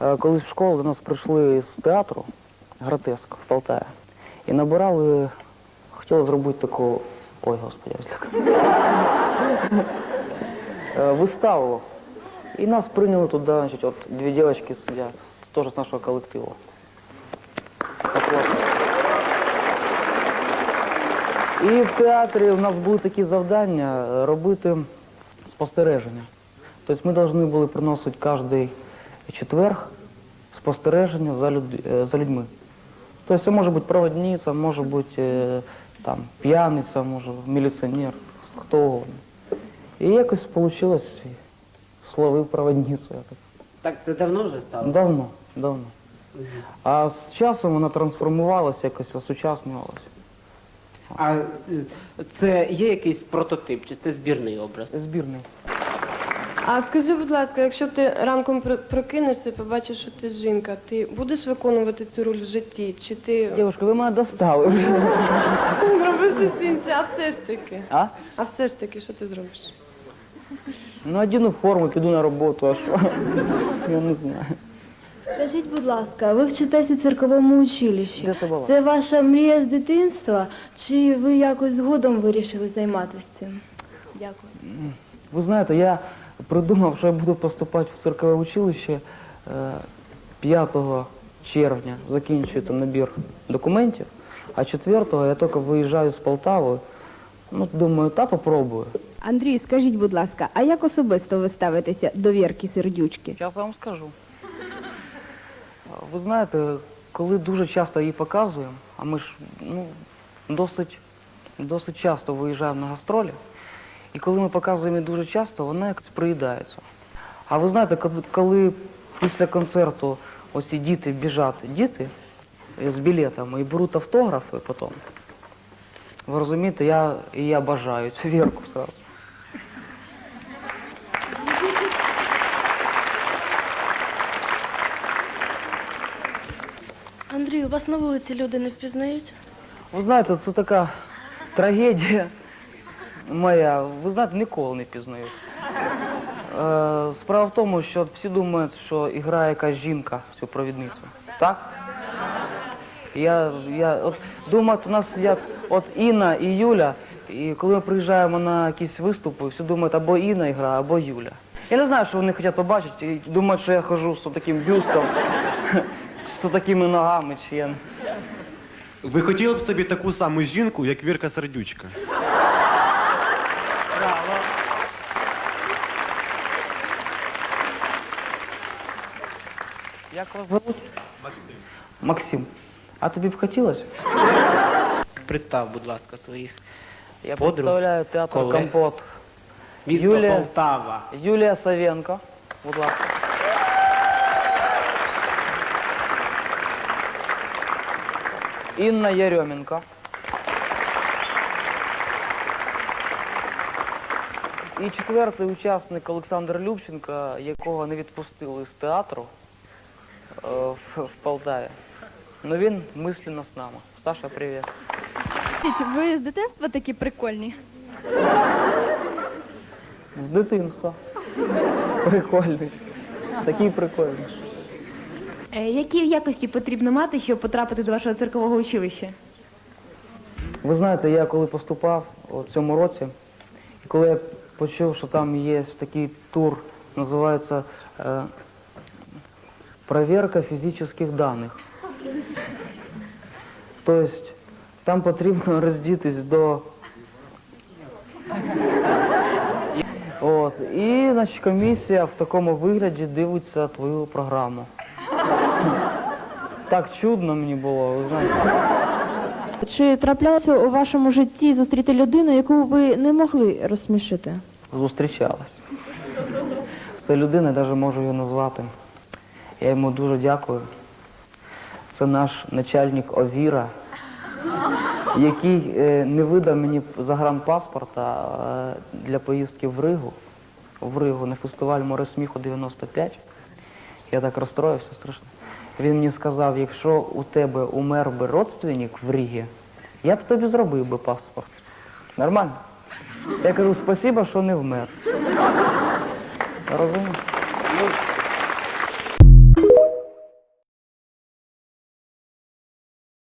Е, Колись в школу до нас прийшли з театру гротеск в Полтаві і набирали, хотіли зробити таку. Ой, господи, я. Е, Виставу. І нас прийняли туди, значить, от дві дівчатки сидять, теж з нашого колективу. І в театрі у нас були такі завдання е, робити спостереження. Тобто ми повинні були приносити кожен четверг спостереження за, люд... е, за людьми. Тобто це може бути проводниця, може бути е, там, п'яниця, може міліціонер, хто угодно. І якось вийшло, словив проводницю. Так. Так це давно вже стало? Давно, давно. А з часом вона трансформувалася, якось осучаснювалася. А е, це є якийсь прототип, чи це збірний образ? Збірний. А скажи, будь ласка, якщо ти ранком про- прокинешся і побачиш, що ти жінка, ти будеш виконувати цю роль в житті? Чи ти Дівчатка, ви мене достали вже. зробиш щось інше, а все ж таки? А? А все ж таки, що ти зробиш? Ну, одіну форму, піду на роботу, а що? Я не знаю. Скажіть, будь ласка, ви вчитесь у цирковому училищі. Де це була? Це ваша мрія з дитинства, чи ви якось згодом вирішили займатися цим? Дякую. Ви знаєте, я придумав, що я буду поступати в циркове училище е, 5 червня. Закінчується набір документів, а 4 я тільки виїжджаю з Полтави. Ну, думаю, та попробую. Андрій, скажіть, будь ласка, а як особисто ви ставитеся до Вірки Сердючки? Зараз вам скажу. Ви знаєте, коли дуже часто її показуємо, а ми ж ну, досить, досить часто виїжджаємо на гастролі, і коли ми показуємо її дуже часто, вона якось приїдається. А ви знаєте, коли- після концерту оці діти біжать, діти з білетами і беруть автографи потім, ви розумієте, я, і я бажаю цю вірку зразу. Андрій, у вас на вулиці люди не впізнають? Ви знаєте, це така трагедія моя. Ви знаєте, ніколи не пізнаю. Е, справа в тому, що всі думають, що грає якась жінка цю провідницю. Так? Я, я от, думаю, у нас сидять от Інна і Юля, і коли ми приїжджаємо на якісь виступи, всі думають, або Інна грає, або Юля. Я не знаю, що вони хочуть побачити, і думають, що я хожу з таким бюстом, з такими ногами, чи я. Ви хотіли б собі таку саму жінку, як Вірка Сердючка? Як вас зовут? Максим. Максим. А тобі б хотілося? Представ, будь ласка, своїх. Я Подруг, представляю театр колег. Компот. Місто Юлія. Полтава. Юлія Савенко. Будь ласка. Інна Яременко. І четвертий учасник Олександр Любченко, якого не відпустили з театру в, в Полтаві. Ну він мислено з нами. Саша, привіт. Ви з дитинства такі прикольні. З дитинства. Прикольний. Такий прикольний. Е, Які якості потрібно мати, щоб потрапити до вашого циркового училища? Ви знаєте, я коли поступав у цьому році, і коли я почув, що там є такий тур, називається е, «Проверка фізичних даних». Тобто там потрібно роздітись до. От. І значить, комісія в такому вигляді дивиться твою програму. Так чудно мені було, ви знаєте. Чи траплялося у вашому житті зустріти людину, яку ви не могли розсмішити? зустрічалась. Це людина, я навіть можу її назвати. Я йому дуже дякую. Це наш начальник Овіра, який е, не видав мені загранпаспорта е, для поїздки в Ригу. В Ригу на фестиваль Море сміху 95. Я так розстроївся страшно. Він мені сказав, якщо у тебе умер би родственник в Рігі, я б тобі зробив би паспорт. Нормально? Я кажу, спасибо, що не вмер. Розумію? Ну,